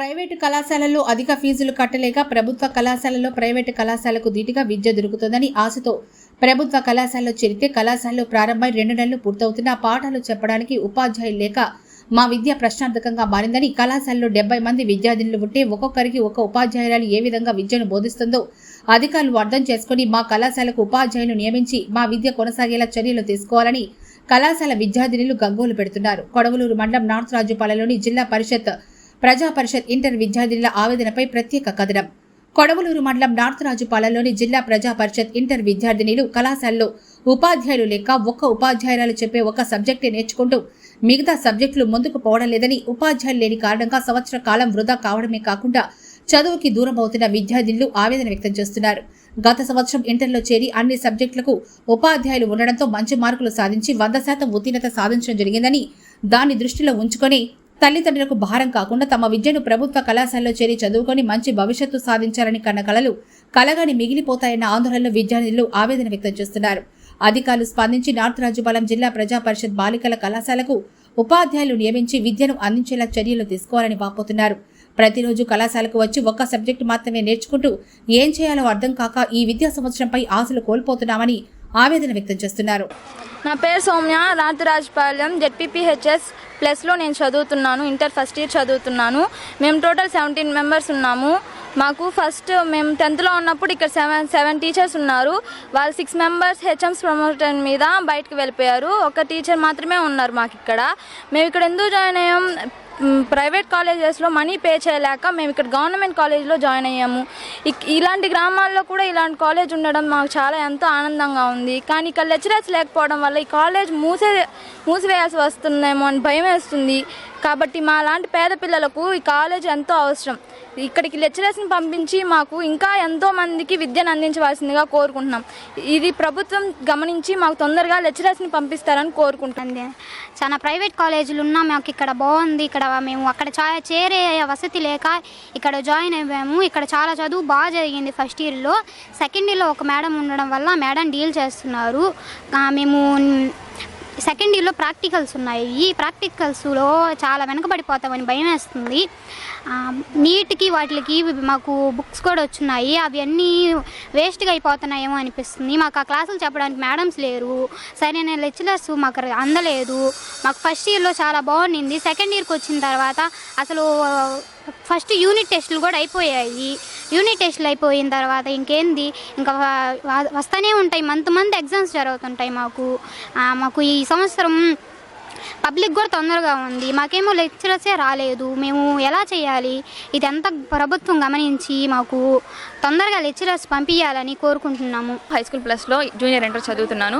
Private కళాశాలల్లో అధిక ఫీజులు కట్టలేక ప్రభుత్వ కళాశాలలో ప్రైవేటు కళాశాలకు ధీటుగా విద్య దొరుకుతుందని ఆశతో ప్రభుత్వ కళాశాలలో చేరితే కళాశాలలో ప్రారంభమై రెండు నెలలు పూర్తవుతున్న పాఠాలు చెప్పడానికి ఉపాధ్యాయులు లేక మా విద్య ప్రశ్నార్థకంగా మారిందని కళాశాలలో డెబ్బై మంది విద్యార్థినులు ఉంటే ఒక్కొక్కరికి ఒక ఉపాధ్యాయురాలు ఏ విధంగా విద్యను బోధిస్తుందో అధికారులు అర్థం చేసుకుని మా కళాశాలకు ఉపాధ్యాయులు నియమించి మా విద్య కొనసాగేలా చర్యలు తీసుకోవాలని కళాశాల విద్యార్థినులు గంగోలు పెడుతున్నారు. కొడవలూరు మండలం నార్త్ రాజుపాలెంలోని జిల్లా పరిషత్ ప్రజా పరిషత్ ఇంటర్ విద్యార్థినుల ఆవేదనపై ప్రత్యేక కథనం. కొడవలూరు మండలం నార్త్ రాజుపాలెంలోని జిల్లా ప్రజా పరిషత్ ఇంటర్ విద్యార్థినిలు కళాశాలలో ఉపాధ్యాయులు లేక ఒక్క ఉపాధ్యాయురాలు చెప్పే ఒక సబ్జెక్టే నేర్చుకుంటూ మిగతా సబ్జెక్టులు ముందుకు పోవడం లేదని ఉపాధ్యాయులు లేని కారణంగా సంవత్సర కాలం వృధా కావడమే కాకుండా చదువుకి దూరం అవుతున్న విద్యార్థినులు ఆవేదన వ్యక్తం చేస్తున్నారు. గత సంవత్సరం ఇంటర్లో చేరి అన్ని సబ్జెక్టులకు ఉపాధ్యాయులు ఉండడంతో మంచి మార్కులు సాధించి వంద శాతం ఉత్తీర్ణత సాధించడం జరిగిందని దాన్ని దృష్టిలో ఉంచుకొని తల్లిదండ్రులకు భారం కాకుండా తమ విద్యను ప్రభుత్వ కళాశాలలో చేరి చదువుకొని మంచి భవిష్యత్తు సాధించాలని కన్న కళలు కలగాని మిగిలిపోతాయన్న ఆందోళనలో విద్యార్థులు ఆవేదన వ్యక్తం చేస్తున్నారు. అధికారులు స్పందించి నార్త్ రాజుపాలెం జిల్లా ప్రజా పరిషత్ బాలికల కళాశాలకు ఉపాధ్యాయులు నియమించి విద్యను అందించేలా చర్యలు తీసుకోవాలని వాపోతున్నారు. ప్రతిరోజు కళాశాలకు వచ్చి ఒక్క సబ్జెక్టు మాత్రమే నేర్చుకుంటూ ఏం చేయాలో అర్థం కాక ఈ విద్యా సంవత్సరంపై ఆశలు కోల్పోతున్నామని ఆవేదన వ్యక్తం చేస్తున్నారు. నా పేరు సౌమ్య రాజపాలెం జెడ్పీపీహెచ్ఎస్ ప్లస్లో నేను చదువుతున్నాను ఇంటర్ ఫస్ట్ ఇయర్ చదువుతున్నాను. మేము టోటల్ సెవెంటీన్ మెంబర్స్ ఉన్నాము. మాకు ఫస్ట్ మేము టెన్త్లో ఉన్నప్పుడు ఇక్కడ సెవెన్ సెవెన్ టీచర్స్ ఉన్నారు. వాళ్ళు సిక్స్ మెంబర్స్ హెచ్ఎంస్ ప్రమోషన్ మీద బయటకు వెళ్ళిపోయారు. ఒక టీచర్ మాత్రమే ఉన్నారు మాకు ఇక్కడ మేము ఇక్కడ ఎందుకు జాయిన్ అయ్యాం? ప్రైవేట్ కాలేజెస్లో మనీ పే చేయలేక మేము ఇక్కడ గవర్నమెంట్ కాలేజ్లో జాయిన్ అయ్యాము. ఇక్- ఇలాంటి గ్రామాల్లో కూడా ఇలాంటి కాలేజ్ ఉండడం మాకు చాలా ఎంతో ఆనందంగా ఉంది. కానీ ఇక్కడ లెక్చరర్స్ లేకపోవడం వల్ల ఈ కాలేజ్ మూసే మూసివేయాల్సి వస్తుందేమో అని భయం వేస్తుంది. కాబట్టి మా లాంటి పేద పిల్లలకు ఈ కాలేజ్ ఎంతో అవసరం. ఇక్కడికి లెక్చరర్స్ని పంపించి మాకు ఇంకా ఎంతో మందికి విద్యను అందించవలసిందిగా కోరుకుంటున్నాం. ఇది ప్రభుత్వం గమనించి మాకు తొందరగా లెక్చరర్స్ని పంపిస్తారని కోరుకుంటుంది చాలా ప్రైవేట్ కాలేజీలు ఉన్నా మాకు ఇక్కడ బాగుంది. ఇక్కడ మేము అక్కడ చేరే వసతి లేక ఇక్కడ జాయిన్ అయ్యాము. ఇక్కడ చాలా చదువు బాగా జరిగింది ఫస్ట్ ఇయర్లో. సెకండ్ ఇయర్లో ఒక మేడం ఉండడం వల్ల మేడం డీల్ చేస్తున్నారు. మేము సెకండ్ ఇయర్లో ప్రాక్టికల్స్ ఉన్నాయి. ఈ ప్రాక్టికల్స్లో చాలా వెనకబడిపోతామని భయం వేస్తుంది. నీట్కి వాటికి మాకు బుక్స్ కూడా వచ్చున్నాయి అవన్నీ వేస్ట్గా అయిపోతున్నాయేమో అనిపిస్తుంది. మాకు ఆ క్లాసులు చెప్పడానికి మేడమ్స్ లేరు. సరైన లెక్చరర్స్ మాకు అందలేదు. మాకు ఫస్ట్ ఇయర్లో చాలా బాగుండింది. సెకండ్ ఇయర్కి వచ్చిన తర్వాత అసలు ఫస్ట్ యూనిట్ టెస్టులు కూడా అయిపోయాయి. యూనిట్ టెస్ట్లు అయిపోయిన తర్వాత ఇంకేంది? ఇంకా వస్తూనే ఉంటాయి. మంత్ మంత్ ఎగ్జామ్స్ జరుగుతుంటాయి మాకు. మాకు ఈ సంవత్సరం పబ్లిక్ కూడా తొందరగా ఉంది. మాకేమో లెక్చరర్సే రాలేదు. మేము ఎలా చేయాలి? ఇదంతా ప్రభుత్వం గమనించి మాకు తొందరగా లెక్చరర్స్ పంపించాలని కోరుకుంటున్నాము. హై స్కూల్ ప్లస్లో జూనియర్ ఇంటర్ చదువుతున్నాను.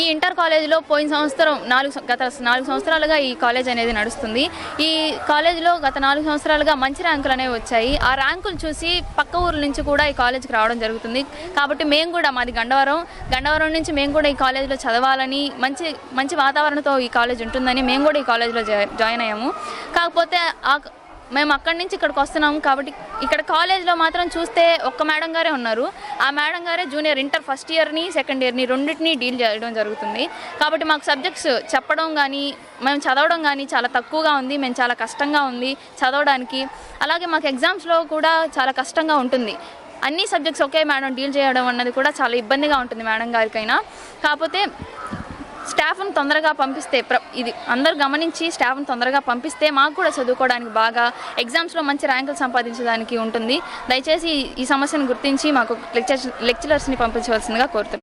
ఈ ఇంటర్ కాలేజీలో పోయిన సంవత్సరం నాలుగు గత నాలుగు సంవత్సరాలుగా ఈ కాలేజ్ అనేది నడుస్తుంది. ఈ కాలేజీలో గత నాలుగు సంవత్సరాలుగా మంచి ర్యాంకులు అనేవి వచ్చాయి. ఆ ర్యాంకులు చూసి పక్క ఊర్ల నుంచి కూడా ఈ కాలేజ్కి రావడం జరుగుతుంది. కాబట్టి మేము కూడా మాది గండవరం. గండవరం నుంచి మేము కూడా ఈ కాలేజ్లో చదవాలని మంచి మంచి వాతావరణంతో ఈ కాలేజ్ ఉంటుందని మేము కూడా ఈ కాలేజ్లో జాయిన్ అయ్యాము. కాకపోతే ఆ మేము అక్కడి నుంచి ఇక్కడికి వస్తున్నాము కాబట్టి ఇక్కడ కాలేజ్లో మాత్రం చూస్తే ఒక్క మేడం గారే ఉన్నారు. ఆ మేడం గారే జూనియర్ ఇంటర్ ఫస్ట్ ఇయర్ని సెకండ్ ఇయర్ని రెండింటిని డీల్ చేయడం జరుగుతుంది. కాబట్టి మాకు సబ్జెక్ట్స్ చెప్పడం కానీ మేము చదవడం కానీ చాలా తక్కువగా ఉంది. మేము చాలా కష్టంగా ఉంది చదవడానికి. అలాగే మాకు ఎగ్జామ్స్లో కూడా చాలా కష్టంగా ఉంటుంది. అన్ని సబ్జెక్ట్స్ ఒకే మేడం డీల్ చేయడం అన్నది కూడా చాలా ఇబ్బందిగా ఉంటుంది మేడం గారికైనా. కాకపోతే స్టాఫ్ను తొందరగా పంపిస్తే ప్ర ఇది అందరూ గమనించి స్టాఫ్ను తొందరగా పంపిస్తే మాకు కూడా చదువుకోవడానికి బాగా ఎగ్జామ్స్లో మంచి ర్యాంకులు సంపాదించడానికి ఉంటుంది. దయచేసి ఈ సమస్యను గుర్తించి మాకు లెక్చర్ లెక్చరర్స్ని పంపించవలసిందిగా కోరుతున్నాను